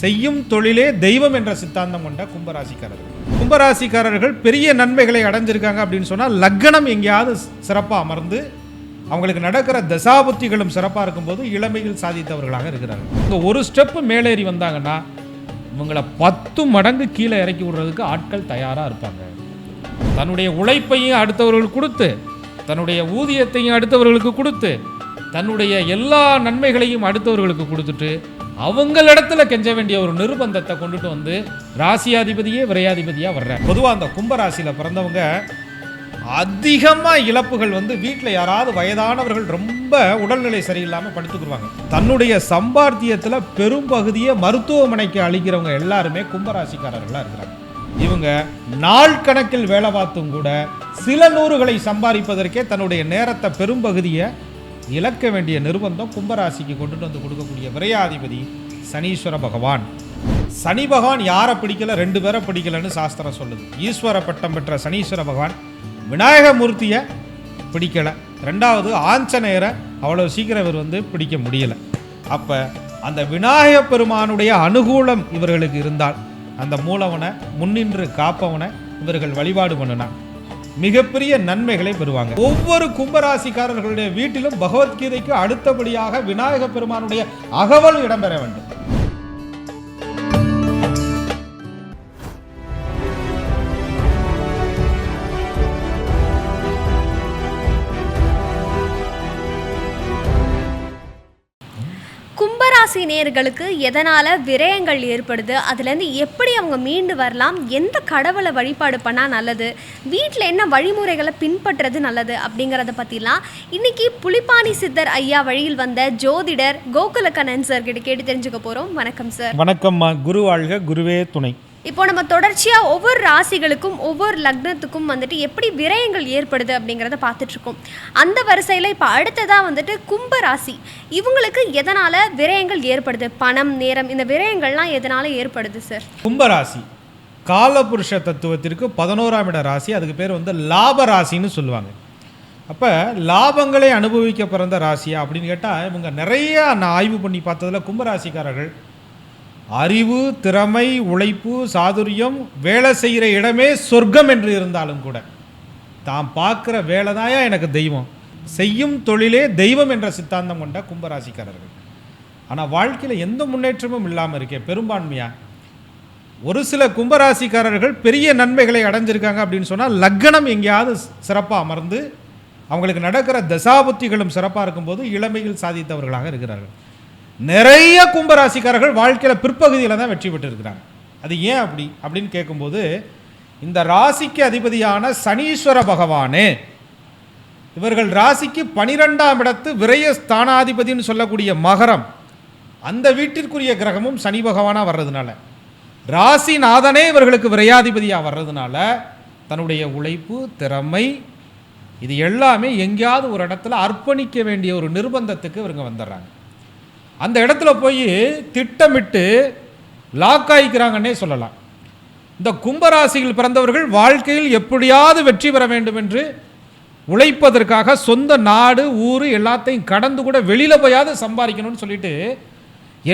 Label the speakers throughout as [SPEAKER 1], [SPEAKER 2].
[SPEAKER 1] செய்யும் தொழிலே தெய்வம் என்ற சித்தாந்தம் கொண்ட கும்பராசிக்காரர்கள். கும்பராசிக்காரர்கள் பெரிய நன்மைகளை அடைஞ்சிருக்காங்க அப்படின்னு சொன்னால் லக்னம் எங்கேயாவது சிறப்பாக அமர்ந்து அவங்களுக்கு நடக்கிற தசாபுத்திகளும் சிறப்பாக இருக்கும்போது இளமையில் சாதித்தவர்களாக இருக்கிறாங்க இந்த ஒரு ஸ்டெப்பு மேலேறி வந்தாங்கன்னா இவங்களை பத்து மடங்கு கீழே இறக்கி விடுறதுக்கு ஆட்கள் தயாராக இருப்பாங்க. தன்னுடைய உழைப்பையும் அடுத்தவர்களுக்கு கொடுத்து தன்னுடைய ஊதியத்தையும் அடுத்தவர்களுக்கு கொடுத்து தன்னுடைய எல்லா நன்மைகளையும் அடுத்தவர்களுக்கு கொடுத்துட்டு அவங்களிடத்துல கெஞ்ச வேண்டிய ஒரு நிர்பந்தத்தை கொண்டுட்டு வந்து ராசியாதிபதியே விரையாதிபதியாக வர்றார். பொதுவாக அந்த கும்பராசியில் பிறந்தவங்க அதிகமாக இழப்புகள் வந்து வீட்டில் யாராவது வயதானவர்கள் ரொம்ப உடல்நிலை சரியில்லாமல் படுத்துக்குருவாங்க. தன்னுடைய சம்பாத்தியத்தில் பெரும்பகுதியை மருத்துவமனைக்கு அளிக்கிறவங்க எல்லாருமே கும்பராசிக்காரர்களாக இருக்கிறாங்க. இவங்க நாள் கணக்கில் வேலை பார்த்தும் கூட சில நூறுகளை சம்பாதிப்பதற்கே தன்னுடைய நேரத்தை பெரும்பகுதியை இழக்க வேண்டிய நிர்பந்தம் கும்பராசிக்கு கொண்டுட்டு வந்து கொடுக்கக்கூடிய விரையாதிபதி சனீஸ்வர பகவான். சனி பகவான் யாரை பிடிக்கல? ரெண்டு பேரை பிடிக்கலன்னு சாஸ்திரம் சொல்லுது. ஈஸ்வர பட்டம் பெற்ற சனீஸ்வர பகவான் விநாயகமூர்த்தியை பிடிக்கலை. ரெண்டாவது ஆஞ்சநேயரை அவ்வளோ சீக்கிரம் இவர் வந்து பிடிக்க முடியல. அப்போ அந்த விநாயக பெருமானுடைய அனுகூலம் இவர்களுக்கு இருந்தால் அந்த மூலவனை முன்னின்று காப்பவனை இவர்கள் வழிபாடு பண்ணினான் மிகப்பெரிய நன்மைகளை பெறுவாங்க. ஒவ்வொரு கும்பராசிக்காரர்களுடைய வீட்டிலும் பகவத்கீதைக்கு அடுத்தபடியாக விநாயக பெருமானுடைய அகவல் இடம்பெற வேண்டும்.
[SPEAKER 2] ராசி நேர்களுக்கு எதனால் விரயங்கள் ஏற்படுது? அதுலேருந்து எப்படி அவங்க மீண்டு வரலாம்? எந்த கடவுளை வழிபாடு பண்ணால் நல்லது? வீட்டில் என்ன வழிமுறைகளை பின்பற்றுறது நல்லது? அப்படிங்கிறத பற்றிலாம் இன்னைக்கு புலிப்பாணி சித்தர் ஐயா வழியில் வந்த ஜோதிடர் கோகுலக்கண்ணன் சார் கிட்ட கேட்டு தெரிஞ்சுக்க போகிறோம் வணக்கம் சார்
[SPEAKER 1] வணக்கம்மா. குரு வாழ்க குருவே துணை.
[SPEAKER 2] இப்போ நம்ம தொடர்ச்சியாக ஒவ்வொரு ராசிகளுக்கும் ஒவ்வொரு லக்னத்துக்கும் வந்துட்டு எப்படி விரயங்கள் ஏற்படுது அப்படிங்கிறத பார்த்துட்ருக்கோம். அந்த வரிசையில் இப்போ அடுத்ததாக வந்துட்டு கும்ப ராசி. இவங்களுக்கு எதனால் விரயங்கள் ஏற்படுது? பணம் நேரம் இந்த விரயங்கள்லாம் எதனால் ஏற்படுது சார்
[SPEAKER 1] கும்பராசி காலபுருஷ தத்துவத்திற்கு பதினோராம் இட ராசி அதுக்கு பேர் வந்து லாப ராசின்னு சொல்லுவாங்க. அப்போ லாபங்களை அனுபவிக்க பிறந்த ராசியா அப்படின்னு கேட்டால் இவங்க நிறையா நான் ஆய்வு பண்ணி பார்த்ததில் கும்பராசிக்காரர்கள் அறிவு திறமை உழைப்பு சாதுரியம் வேலை செய்கிற இடமே சொர்க்கம் என்று இருந்தாலும் கூட தான் பார்க்குற வேலை தாயா எனக்கு தெய்வம்? செய்யும் தொழிலே தெய்வம் என்ற சித்தாந்தம் கொண்ட கும்பராசிக்காரர்கள். ஆனால் வாழ்க்கையில் எந்த முன்னேற்றமும் இல்லாமல் இருக்கே பெரும்பான்மையாக ஒரு சில கும்பராசிக்காரர்கள் பெரிய நன்மைகளை அடைஞ்சிருக்காங்க அப்படின்னு சொன்னால் லக்னம் எங்கேயாவது சிறப்பாக அமர்ந்து அவங்களுக்கு நடக்கிற தசாபுத்திகளும் சிறப்பாக இருக்கும்போது இளமையில் சாதித்தவர்களாக இருக்கிறார்கள். நிறைய கும்பராசிக்காரர்கள் வாழ்க்கையில் பிற்பகுதியில் தான் வெற்றி பெற்றிருக்கிறாங்க. அது ஏன் அப்படி? அப்படின்னு கேட்கும்போது இந்த ராசிக்கு அதிபதியான சனீஸ்வர பகவானே இவர்கள் ராசிக்கு பனிரெண்டாம் இடத்து விரய ஸ்தானாதிபதின்னு சொல்லக்கூடிய மகரம் அந்த வீட்டிற்குரிய கிரகமும் சனி பகவானாக வர்றதுனால ராசிநாதனே இவர்களுக்கு விரையாதிபதியாக வர்றதுனால தன்னுடைய உழைப்பு திறமை இது எல்லாமே எங்கேயாவது ஒரு இடத்துல அர்ப்பணிக்க வேண்டிய ஒரு நிர்பந்தத்துக்கு இவங்க வந்துடுறாங்க. அந்த இடத்துல போய் திட்டமிட்டு லாக் ஆகிக்கிறாங்கன்னே சொல்லலாம். இந்த கும்பராசியில் பிறந்தவர்கள் வாழ்க்கையில் எப்படியாவது வெற்றி பெற வேண்டும் என்று உழைப்பதற்காக சொந்த நாடு ஊர் எல்லாத்தையும் கடந்து கூட வெளியில் போயாவது சம்பாதிக்கணும்னு சொல்லிட்டு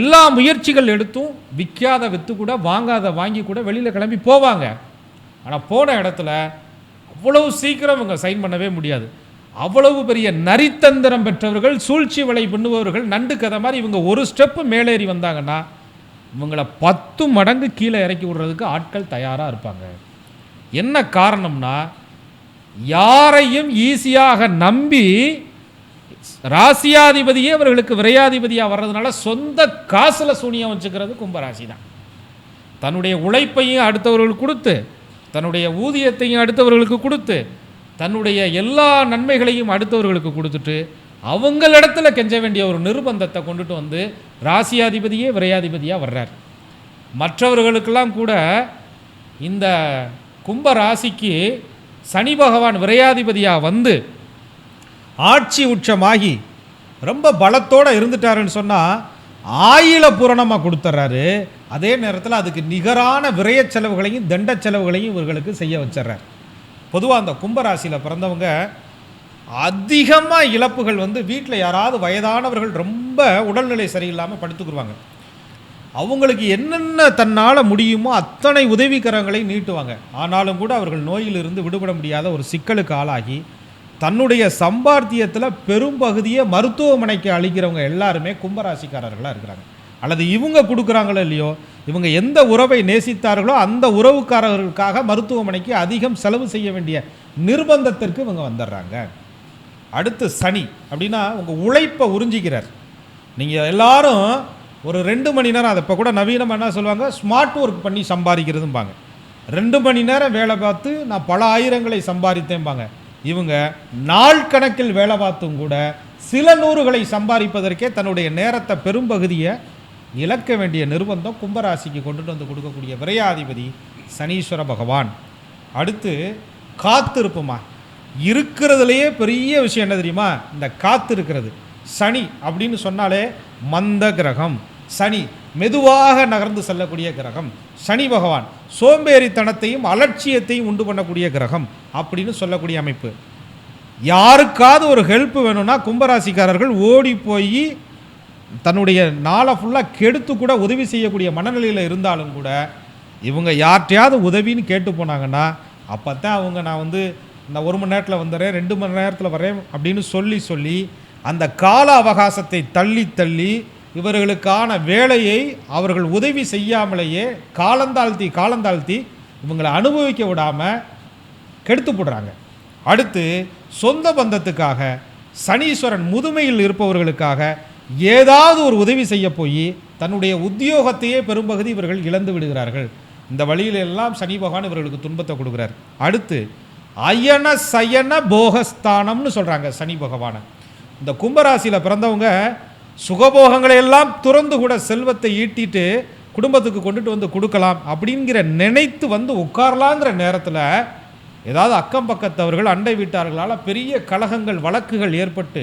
[SPEAKER 1] எல்லா முயற்சிகள் எடுத்தும் விற்காத விற்று கூட வாங்காத வாங்கி கூட வெளியில் கிளம்பி போவாங்க. ஆனால் போன இடத்துல அவ்வளவு சீக்கிரம் இவங்க சைன் பண்ணவே முடியாது. அவ்வளவு பெரிய நரித்தந்திரம் பெற்றவர்கள் சூழ்ச்சி வலை பண்ணுபவர்கள் நண்டு கதை மாதிரி இவங்க ஒரு ஸ்டெப்பு மேலேறி வந்தாங்கன்னா இவங்களை பத்து மடங்கு கீழே இறக்கி விடுறதுக்கு ஆட்கள் தயாராக இருப்பாங்க. என்ன காரணம்னா யாரையும் ஈஸியாக நம்பி ராசியாதிபதியே அவர்களுக்கு விரையாதிபதியாக வர்றதுனால சொந்த காசில் சூனியம் வச்சுக்கிறது கும்பராசி தான் தன்னுடைய உழைப்பையும் அடுத்தவர்களுக்கு கொடுத்து தன்னுடைய ஊதியத்தையும் அடுத்தவர்களுக்கு கொடுத்து தன்னுடைய எல்லா நன்மைகளையும் அடுத்தவர்களுக்கு கொடுத்துட்டு அவங்களிடத்துல கெஞ்ச வேண்டிய ஒரு நிர்பந்தத்தை கொண்டுட்டு வந்து ராசியாதிபதியே விரையாதிபதியாக வர்றார். மற்றவர்களுக்கெல்லாம் கூட இந்த கும்ப ராசிக்கு சனி பகவான் விரையாதிபதியாக வந்து ஆட்சி உச்சமாகி ரொம்ப பலத்தோடு இருந்துட்டாருன்னு சொன்னால் ஆயில பூரணமாக கொடுத்துட்றாரு அதே நேரத்தில் அதுக்கு நிகரான விரைய செலவுகளையும் தண்ட செலவுகளையும் இவர்களுக்கு செய்ய வச்சிட்றாரு. பொதுவாக அந்த கும்பராசியில் பிறந்தவங்க அதிகமாக இழப்புகள் வந்து வீட்டில் யாராவது வயதானவர்கள் ரொம்ப உடல்நிலை சரியில்லாமல் படுத்துக்குருவாங்க. அவங்களுக்கு என்னென்ன தன்னால் முடியுமோ அத்தனை உதவிக்கரங்களை நீட்டுவாங்க. ஆனாலும் கூட அவர்கள் நோயிலிருந்து விடுபட முடியாத ஒரு சிக்கலுக்கு ஆளாகி தன்னுடைய சம்பாத்தியத்தில் பெரும்பகுதியை மருத்துவமனைக்கு அளிக்கிறவங்க எல்லாருமே கும்பராசிக்காரர்களாக இருக்கிறாங்க. அல்லது இவங்க கொடுக்குறாங்களோ இல்லையோ இவங்க எந்த உறவை நேசித்தார்களோ அந்த உறவுக்காரர்களுக்காக மருத்துவமனைக்கு அதிகம் செலவு செய்ய வேண்டிய நிர்பந்தத்திற்கு இவங்க வந்துடுறாங்க. அடுத்து சனி அப்படின்னா உங்கள் உழைப்பை உறிஞ்சிக்கிறார். நீங்கள் எல்லாரும் ஒரு ரெண்டு மணி நேரம் அதை இப்போ கூட நவீனமாக என்ன சொல்லுவாங்க? ஸ்மார்ட் ஒர்க் பண்ணி சம்பாதிக்கிறதும்பாங்க. ரெண்டு மணி நேரம் வேலை பார்த்து நான் பல ஆயிரங்களை சம்பாதித்தேன்பாங்க இவங்க நாள் கணக்கில் வேலை பார்த்தும் கூட சில நூறுகளை சம்பாதிப்பதற்கே தன்னுடைய நேரத்தை பெரும்பகுதியை இழக்க வேண்டிய நிர்பந்தம் கும்பராசிக்கு கொண்டுட்டு வந்து கொடுக்கக்கூடிய விரையாதிபதி சனீஸ்வர பகவான். அடுத்து காத்திருப்புமா? இருக்கிறதுலையே பெரிய விஷயம் என்ன தெரியுமா? இந்த காத்து இருக்கிறது. சனி அப்படின்னு சொன்னாலே மந்த கிரகம். சனி மெதுவாக நகர்ந்து செல்லக்கூடிய கிரகம். சனி பகவான் சோம்பேறித்தனத்தையும் அலட்சியத்தையும் உண்டு பண்ணக்கூடிய கிரகம் அப்படின்னு சொல்லக்கூடிய அமைப்பு. யாருக்காவது ஒரு ஹெல்ப் வேணும்னா கும்பராசிக்காரர்கள் ஓடி போய் தன்னுடைய நாளை ஃபுல்லாக கெடுத்து கூட உதவி செய்யக்கூடிய மனநிலையில் இருந்தாலும் கூட இவங்க யார்கிட்டையாவது உதவின்னு கேட்டு போனாங்கன்னா அப்போ தான் அவங்க நான் வந்து இந்த ஒரு மணி நேரத்தில் வந்துடுறேன் ரெண்டு மணி நேரத்தில் வரேன் அப்படின்னு சொல்லி சொல்லி அந்த கால அவகாசத்தை தள்ளி தள்ளி இவர்களுக்கான வேலையை அவர்கள் உதவி செய்யாமலேயே காலந்தாழ்த்தி காலந்தாழ்த்தி இவங்களை அனுபவிக்க விடாமல் கெடுத்து போடுறாங்க. அடுத்து சொந்த பந்தத்துக்காக சனீஸ்வரன் முதுமையில் இருப்பவர்களுக்காக ஏதாவது ஒரு உதவி செய்ய போய் தன்னுடைய உத்தியோகத்தையே பெரும்பகுதி இவர்கள் இழந்து விடுகிறார்கள். இந்த வழியில எல்லாம் சனி பகவான் இவர்களுக்கு துன்பத்தை கொடுக்குறார். அடுத்து அயன சயன போகஸ்தானம்னு சொல்கிறாங்க சனி பகவானை. இந்த கும்பராசியில் பிறந்தவங்க சுகபோகங்களை எல்லாம் துறந்து கூட செல்வத்தை ஈட்டிட்டு குடும்பத்துக்கு கொண்டுட்டு வந்து கொடுக்கலாம் அப்படிங்கிற நினைத்து வந்து உட்காரலாங்கிற நேரத்தில் ஏதாவது அக்கம் பக்கத்தவர்கள் அண்டை வீட்டார்களால் பெரிய கலகங்கள் வழக்குகள் ஏற்பட்டு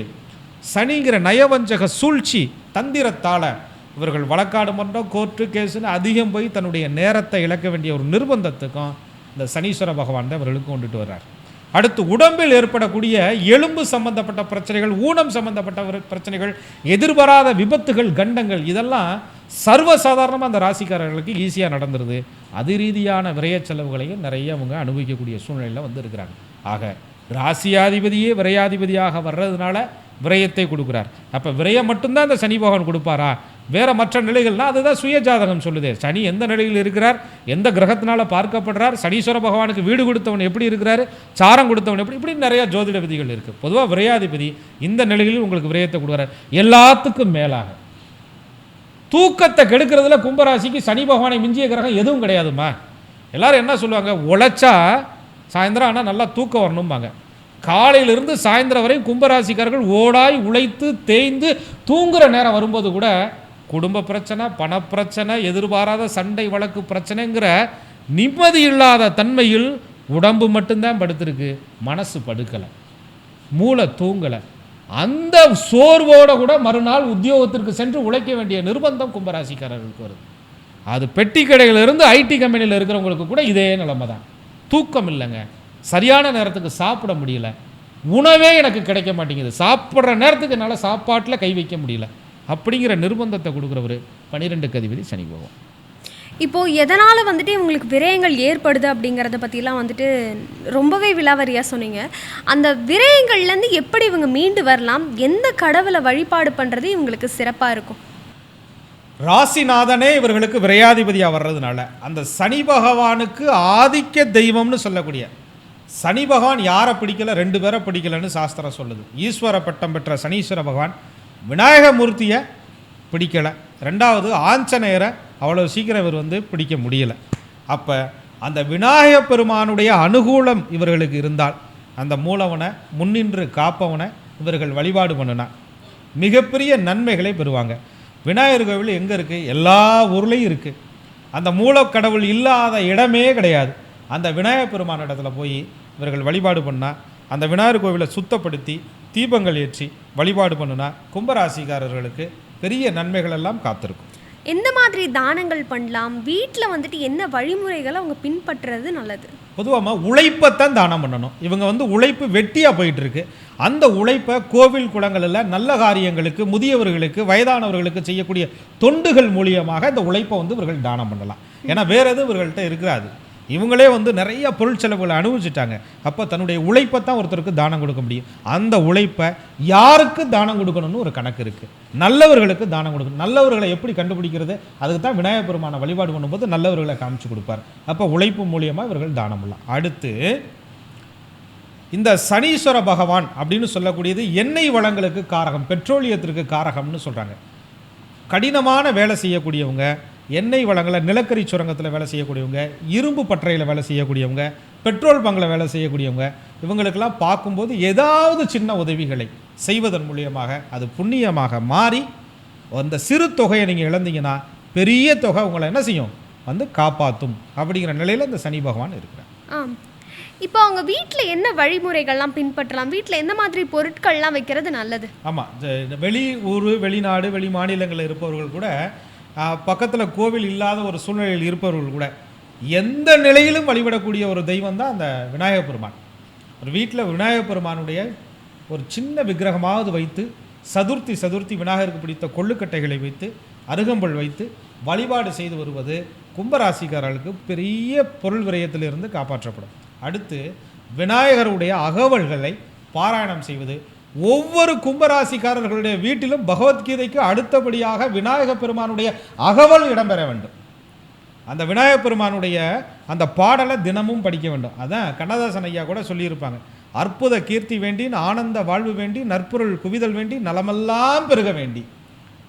[SPEAKER 1] சனிங்கிற நயவஞ்சக சூழ்ச்சி தந்திரத்தால் இவர்கள் வழக்காடு மன்றம் கோர்ட்டு கேஸுன்னு அதிகம் போய் தன்னுடைய நேரத்தை இழக்க வேண்டிய ஒரு நிர்பந்தத்துக்கும் இந்த சனீஸ்வர பகவான் தான் இவர்களுக்கு கொண்டுட்டு வர்றார். அடுத்து உடம்பில் ஏற்படக்கூடிய எலும்பு சம்பந்தப்பட்ட பிரச்சனைகள் ஊனம் சம்பந்தப்பட்ட ஒரு பிரச்சனைகள் எதிர்பாராத விபத்துகள் கண்டங்கள் இதெல்லாம் சர்வசாதாரணமாக அந்த ராசிக்காரர்களுக்கு ஈஸியாக நடந்துருது. அது ரீதியான விரைய செலவுகளையும் நிறைய அவங்க அனுபவிக்கக்கூடிய சூழ்நிலையில் வந்து இருக்கிறாங்க. ஆக ராசியாதிபதியே விரையாதிபதியாக வர்றதுனால விரயத்தை கொடுக்குறார். அப்போ விரயம் மட்டும்தான் இந்த சனி பகவான் கொடுப்பாரா? வேறு மற்ற நிலைகள்னால் அதுதான் சுய ஜாதகம் சொல்லுது. சனி எந்த நிலையில் இருக்கிறார்? எந்த கிரகத்தினால் பார்க்கப்படுறார்? சனீஸ்வர பகவானுக்கு வீடு கொடுத்தவன் எப்படி இருக்கிறார்? சாரம் கொடுத்தவன் எப்படி? இப்படி நிறையா ஜோதிட விதிகள் இருக்குது பொதுவாக விரையாதிபதி இந்த நிலையில் உங்களுக்கு விரயத்தை கொடுக்குறார். எல்லாத்துக்கும் மேலாக. தூக்கத்தை கெடுக்கிறதுல கும்பராசிக்கு சனி பகவானை மிஞ்சிய கிரகம் எதுவும் கிடையாதும்மா. எல்லாரும் என்ன சொல்லுவாங்க? உழைச்சா சாயந்தரம் ஆனால் நல்லா தூக்கம் வரணும்பாங்க. காலையிலிருந்து சாயந்தரம் வரையும் கும்பராசிக்காரர்கள் ஓடாய் உழைத்து தேய்ந்து தூங்குகிற நேரம் வரும்போது கூட குடும்ப பிரச்சனை பணப்பிரச்சனை எதிர்பாராத சண்டை வழக்கு பிரச்சனைங்கிற நிம்மதி இல்லாத தன்மையில் உடம்பு மட்டும்தான் படுத்திருக்கு. மனசு படுக்கலை. மூளை தூங்கலை. அந்த சோர்வோட கூட மறுநாள் உத்தியோகத்திற்கு சென்று உழைக்க வேண்டிய நிர்பந்தம் கும்பராசிக்காரர்களுக்கு வருது. அது பெட்டி கடையிலிருந்து ஐடி கம்பெனியில் இருக்கிறவங்களுக்கு கூட இதே நிலைமை தான் தூக்கம் இல்லைங்க. சரியான நேரத்துக்கு சாப்பிட முடியல. உணவே எனக்கு கிடைக்க மாட்டேங்குது. சாப்பிட்ற நேரத்துக்கு என்னால் சாப்பாட்டில் கை வைக்க முடியல. அப்படிங்கிற நிர்பந்தத்தை கொடுக்குறவர் பன்னிரெண்டுக்கு அதிபதி சனி பகவான்.
[SPEAKER 2] இப்போ எதனால வந்துட்டு இவங்களுக்கு விரயங்கள் ஏற்படுது அப்படிங்கறத பத்திலாம் வந்துட்டு ரொம்பவே விலாவரியா சொன்னீங்க. அந்த விரயங்கள்லேருந்து எப்படி இவங்க மீண்டு வரலாம்? எந்த கடவுளை வழிபாடு பண்றது இவங்களுக்கு சிறப்பா இருக்கும்?
[SPEAKER 1] ராசிநாதனே இவர்களுக்கு விரையாதிபதியாக வர்றதுனால அந்த சனி பகவானுக்கு ஆதிக்க தெய்வம்னு சொல்லக்கூடிய சனி பகவான் யாரை பிடிக்கல? ரெண்டு பேரை பிடிக்கலன்னு சாஸ்திரம் சொல்லுது. ஈஸ்வர பட்டம் பெற்ற சனீஸ்வர பகவான் விநாயகமூர்த்தியை பிடிக்கலை. ரெண்டாவது ஆஞ்சநேயரை அவ்வளோ சீக்கிரம் இவர் வந்து பிடிக்க முடியலை. அப்போ அந்த விநாயக பெருமானுடைய அனுகூலம் இவர்களுக்கு இருந்தால் அந்த மூலவனை முன்னின்று காப்பவனை இவர்கள் வழிபாடு பண்ணினா மிகப்பெரிய நன்மைகளை பெறுவாங்க. விநாயகர் கோவில் எங்கே இருக்குது எல்லா ஊர்லேயும் இருக்குது அந்த மூலக்கடவுள் இல்லாத இடமே கிடையாது. அந்த விநாயகப் பெருமான இடத்துல போய் இவர்கள் வழிபாடு பண்ணால் அந்த விநாயகர் கோவிலை சுத்தப்படுத்தி தீபங்கள் ஏற்றி வழிபாடு பண்ணுனா கும்பராசிக்காரர்களுக்கு பெரிய நன்மைகள் எல்லாம் காத்திருக்கும்.
[SPEAKER 2] எந்த மாதிரி தானங்கள் பண்ணலாம்? வீட்டில் வந்துட்டு என்ன வழிமுறைகளை அவங்க பின்பற்றுறது நல்லது?
[SPEAKER 1] பொதுவாக உழைப்பைத்தான் தானம் பண்ணணும். இவங்க வந்து உழைப்பு வெட்டியாக போயிட்டு இருக்கு அந்த உழைப்பை கோவில் குளங்களில் நல்ல காரியங்களுக்கு முதியவர்களுக்கு வயதானவர்களுக்கு செய்யக்கூடிய தொண்டுகள் மூலியமாக இந்த உழைப்பை வந்து இவர்கள் தானம் பண்ணலாம். ஏன்னா வேற எதுவும் இவர்கள்ட்ட இருக்கிறாது இவங்களே வந்து நிறைய பொருள் செலவுகளை அனுபவிச்சுட்டாங்க. அப்போ தன்னுடைய உழைப்பை தான் ஒருத்தருக்கு தானம் கொடுக்க முடியும். அந்த உழைப்பை யாருக்கு தானம் கொடுக்கணும்னு ஒரு கணக்கு இருக்குது நல்லவர்களுக்கு தானம் கொடுக்கணும். நல்லவர்களை எப்படி கண்டுபிடிக்கிறது? அதுக்கு தான் விநாயகப் பெருமான வழிபாடு பண்ணும்போது நல்லவர்களை காமிச்சு கொடுப்பார். அப்போ உழைப்பு மூலியமாக இவர்கள் தானம் பண்ணலாம். அடுத்து இந்த சனீஸ்வர பகவான் அப்படின்னு சொல்லக்கூடியது எண்ணெய் வளங்களுக்கு காரகம் பெட்ரோலியத்திற்கு காரகம்னு சொல்கிறாங்க கடினமான வேலை செய்யக்கூடியவங்க எண்ணெய் வளங்களை நிலக்கரி சுரங்கத்தில் வேலை செய்யக்கூடியவங்க இரும்பு பட்டறையில் வேலை செய்யக்கூடியவங்க பெட்ரோல் பங்கில் வேலை செய்யக்கூடியவங்க இவங்களுக்கெல்லாம் பார்க்கும்போது ஏதாவது சின்ன உதவிகளை செய்வதன் மூலியமாக அது புண்ணியமாக மாறி அந்த சிறு தொகையை நீங்கள் இழந்தீங்கன்னா பெரிய தொகை உங்களை என்ன செய்யும்? வந்து காப்பாற்றும் அப்படிங்கிற நிலையில் இந்த சனி பகவான் இருக்கிறார்.
[SPEAKER 2] இப்போ அவங்க வீட்டில் என்ன வழிமுறைகள்லாம் பின்பற்றலாம்? வீட்டில் எந்த மாதிரி பொருட்கள்லாம் வைக்கிறது நல்லது?
[SPEAKER 1] ஆமாம் வெளி ஊர் வெளிநாடு வெளி மாநிலங்களில் இருப்பவர்கள் கூட பக்கத்தில் கோவில் இல்லாத ஒரு சூழ்நிலையில் இருப்பவர்கள் கூட எந்த நிலையிலும் வழிபடக்கூடிய ஒரு தெய்வம் தான் அந்த விநாயகப் பெருமான். ஒரு வீட்டில் விநாயகப் பெருமானுடைய ஒரு சின்ன விக்கிரகமாவது வைத்து சதுர்த்தி சதுர்த்தி விநாயகருக்கு பிடித்த கொள்ளுக்கட்டைகளை வைத்து அருகம்புல் வைத்து வழிபாடு செய்து வருவது கும்பராசிக்காரர்களுக்கு பெரிய பொருள் விரயத்திலிருந்து காப்பாற்றப்படும். அடுத்து விநாயகருடைய அகவல்களை பாராயணம் செய்வது ஒவ்வொரு கும்பராசிக்காரர்களுடைய வீட்டிலும் பகவத்கீதைக்கு அடுத்தபடியாக விநாயக பெருமானுடைய அகவல் இடம்பெற வேண்டும். அந்த விநாயக பெருமானுடைய அந்த பாடலை தினமும் படிக்க வேண்டும். அதான் கண்ணதாசன் ஐயா கூட சொல்லியிருப்பாங்க. அற்புத கீர்த்தி வேண்டி ஆனந்த வாழ்வு வேண்டி நற்பொருள் குவிதல் வேண்டி நலமெல்லாம் பெருக வேண்டி.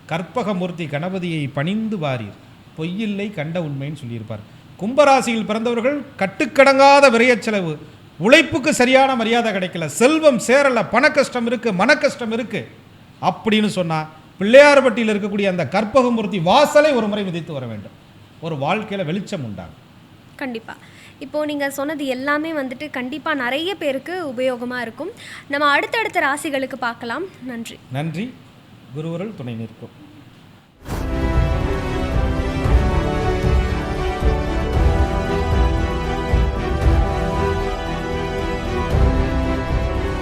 [SPEAKER 1] கற்பகமூர்த்தி கணபதியை பணிந்து வாரீர். பொய்யில்லை கண்ட உண்மைன்னு சொல்லியிருப்பார். கும்பராசியில் பிறந்தவர்கள் கட்டுக்கடங்காத விரையச் செலவு. உழைப்புக்கு சரியான மரியாதை கிடைக்கல. செல்வம் சேரல பண கஷ்டம் இருக்கு மன கஷ்டம் இருக்கு. அப்படின்னு சொன்னா பிள்ளையார்பட்டியில் இருக்கக்கூடிய அந்த கற்பகமூர்த்தி வாசலை ஒரு முறை மிதித்து வர வேண்டும். ஒரு வாழ்க்கையில வெளிச்சம் உண்டாகும்.
[SPEAKER 2] கண்டிப்பாக இப்போது நீங்கள் சொன்னது எல்லாமே வந்துட்டு கண்டிப்பாக நிறைய பேருக்கு உபயோகமாக இருக்கும். நம்ம அடுத்தடுத்த ராசிகளுக்கு பார்க்கலாம். நன்றி.
[SPEAKER 1] நன்றி. குருவருள் துணை நிற்கும்.